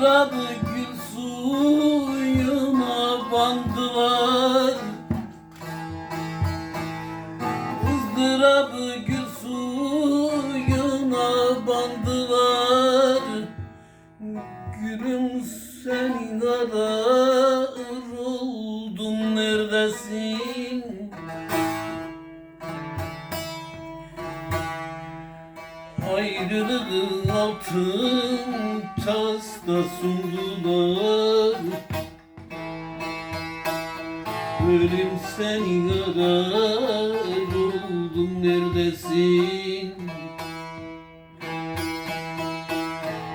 ızdırabı gül suyuna bandılar. Izdırabı gül suyuna bandılar. Gülüm senin arar altın tasta sundular. Ölüm seni arar oldum neredesin?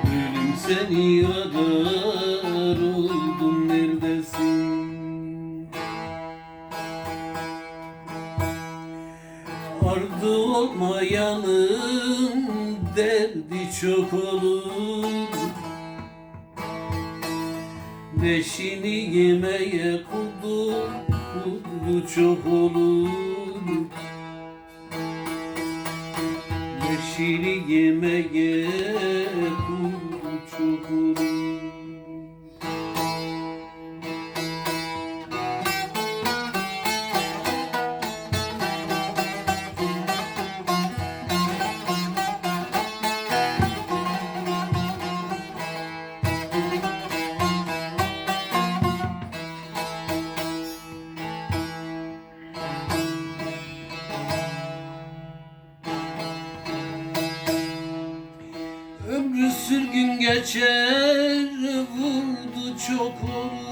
Ölüm seni arar oldum neredesin? Ardı olmayanın derdi çok olur. Beşini yemeye kudu, kudu çok olur. Beşini yemeye geçer vurdu çok olur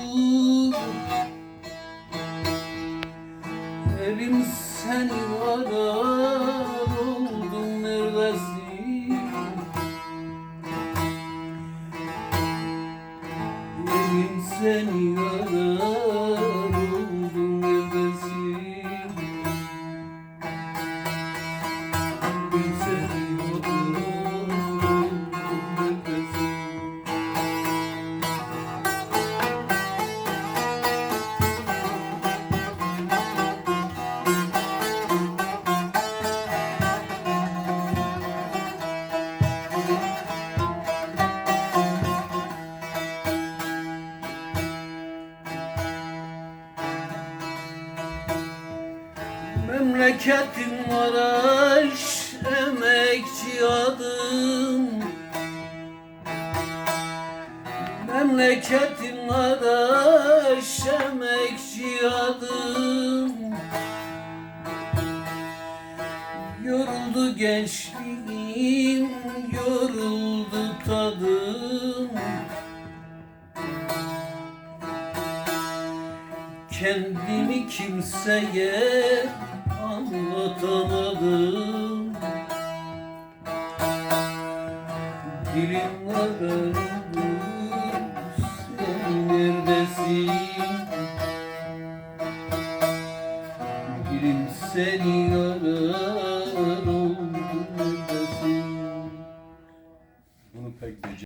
Memleketim Maraş emekçi adım. Memleketim Maraş emekçi adım. Yoruldu gençliğim, yoruldu tadım. Kendimi kimseye anlatamadım. Dilim arardı sen neredesin? Dilim seni arar